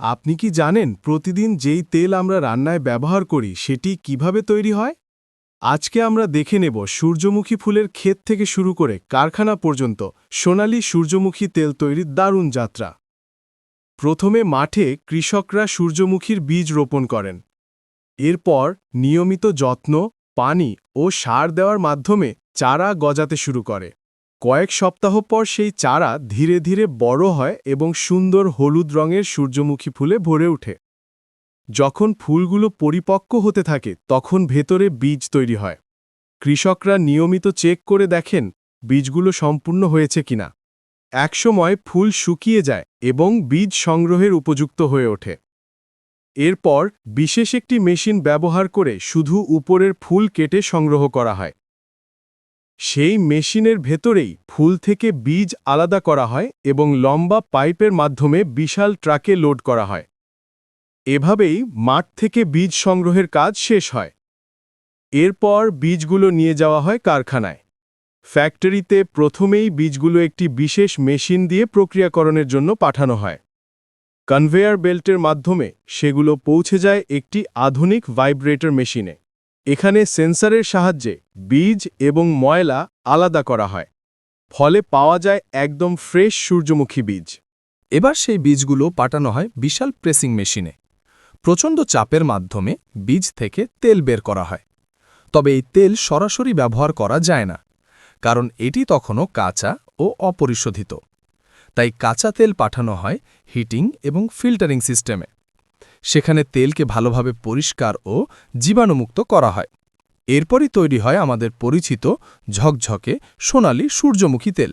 আপনি কি জানেন প্রতিদিন যেই তেল আমরা রান্নায় ব্যবহার করি, সেটি কীভাবে তৈরি হয়? আজকে আমরা দেখে নেব সূর্যমুখী ফুলের ক্ষেত থেকে শুরু করে কারখানা পর্যন্ত সোনালী সূর্যমুখী তেল তৈরির দারুণ যাত্রা। প্রথমে মাঠে কৃষকরা সূর্যমুখীর বীজ রোপণ করেন। এরপর নিয়মিত যত্ন, পানি ও সার দেওয়ার মাধ্যমে চারা গজাতে শুরু করে। কয়েক সপ্তাহ পর সেই চারা ধীরে ধীরে বড় হয় এবং সুন্দর হলুদ রঙের সূর্যমুখী ফুলে ভরে ওঠে। যখন ফুলগুলো পরিপক্ক হতে থাকে, তখন ভেতরে বীজ তৈরি হয়। কৃষকরা নিয়মিত চেক করে দেখেন, বীজগুলো সম্পূর্ণ হয়েছে কিনা। একসময় ফুল শুকিয়ে যায় এবং বীজ সংগ্রহের উপযুক্ত হয়ে ওঠে। এরপর বিশেষ একটি মেশিন ব্যবহার করে শুধু উপরের ফুল কেটে সংগ্রহ করা হয়। সেই মেশিনের ভেতরেই ফুল থেকে বীজ আলাদা করা হয় এবং লম্বা পাইপের মাধ্যমে বিশাল ট্রাকে লোড করা হয়। এভাবেই মাঠ থেকে বীজ সংগ্রহের কাজ শেষ হয়। এরপর বীজগুলো নিয়ে যাওয়া হয় কারখানায়। ফ্যাক্টরিতে প্রথমেই বীজগুলো একটি বিশেষ মেশিন দিয়ে প্রক্রিয়াকরণের জন্য পাঠানো হয়। কনভেয়ার বেল্টের মাধ্যমে সেগুলো পৌঁছে যায় একটি আধুনিক ভাইব্রেটর মেশিনে। এখানে সেন্সরের সাহায্যে বীজ এবং ময়লা আলাদা করা হয়। ফলে পাওয়া যায় একদম ফ্রেশ সূর্যমুখী বীজ। এবার সেই বীজগুলো পাঠানো হয় বিশাল প্রেসিং মেশিনে। প্রচণ্ড চাপের মাধ্যমে বীজ থেকে তেল বের করা হয়। তবে এই তেল সরাসরি ব্যবহার করা যায় না, কারণ এটি তখনও কাঁচা ও অপরিশোধিত। তাই কাঁচা তেল পাঠানো হয় হিটিং এবং ফিল্টারিং সিস্টেমে। সেখানে তেলকে ভালোভাবে পরিষ্কার ও জীবাণুমুক্ত করা হয়। এরপরই তৈরি হয় আমাদের পরিচিত ঝকঝকে সোনালি সূর্যমুখী তেল।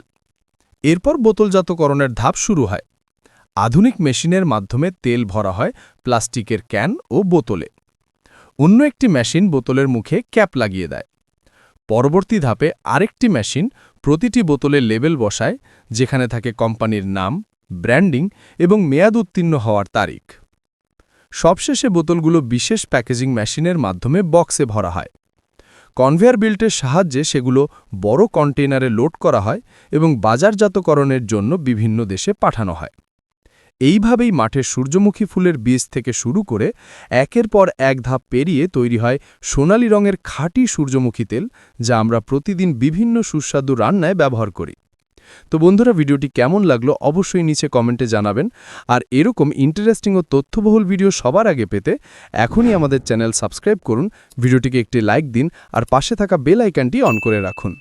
এরপর বোতলজাতকরণের ধাপ শুরু হয়। আধুনিক মেশিনের মাধ্যমে তেল ভরা হয় প্লাস্টিকের ক্যান ও বোতলে। অন্য একটি মেশিন বোতলের মুখে ক্যাপ লাগিয়ে দেয়। পরবর্তী ধাপে আরেকটি মেশিন প্রতিটি বোতলে লেবেল বসায়, যেখানে থাকে কোম্পানির নাম, ব্র্যান্ডিং এবং মেয়াদ উত্তীর্ণ হওয়ার তারিখ। সবশেষে বোতলগুলো বিশেষ প্যাকেজিং মেশিনের মাধ্যমে বক্সে ভরা হয়। কনভেয়ার বেল্টের সাহায্যে সেগুলো বড় কন্টেইনারে লোড করা হয় এবং বাজারজাতকরণের জন্য বিভিন্ন দেশে পাঠানো হয়। এইভাবেই মাঠের সূর্যমুখী ফুলের বীজ থেকে শুরু করে একের পর এক ধাপ পেরিয়ে তৈরি হয় সোনালি রঙের খাঁটি সূর্যমুখী তেল, যা আমরা প্রতিদিন বিভিন্ন সুস্বাদু রান্নায় ব্যবহার করি। তো বন্ধুরা, ভিডিওটি কেমন লাগল অবশ্যই নিচে কমেন্টে জানাবেন। আর এরকম ইন্টারেস্টিং ও তথ্যবহুল ভিডিও সবার আগে পেতে এখনই আমাদের চ্যানেল সাবস্ক্রাইব করুন, ভিডিওটিকে একটি লাইক দিন, আর পাশে থাকা বেল আইকনটি অন করে রাখুন।